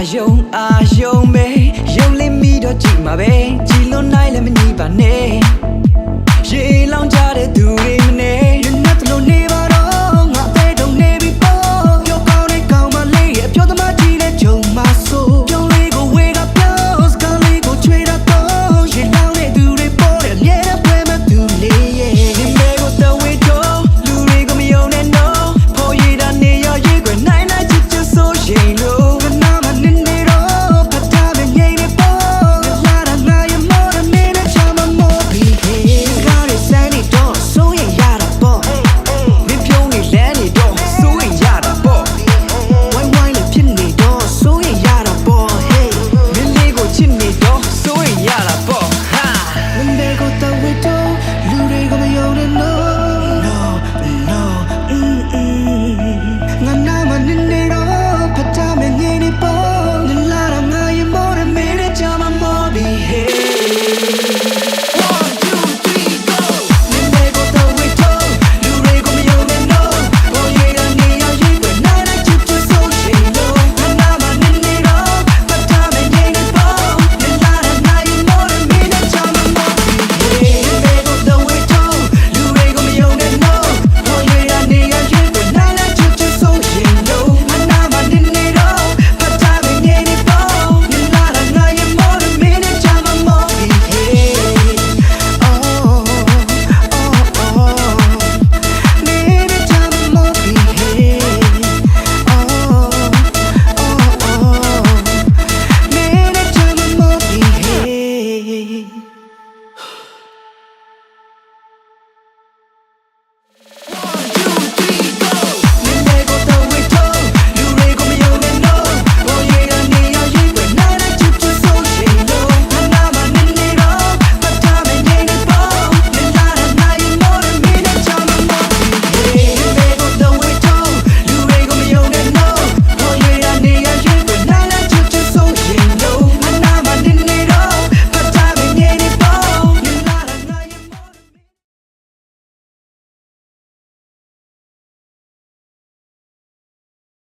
ယုံပဲယုံလေးမိတော့ကြည့်မှာပဲကြည်လွန်နိုင်လည်းမညီပါနဲ့ရေလောင်ကြတဲ့သူတွေမနေ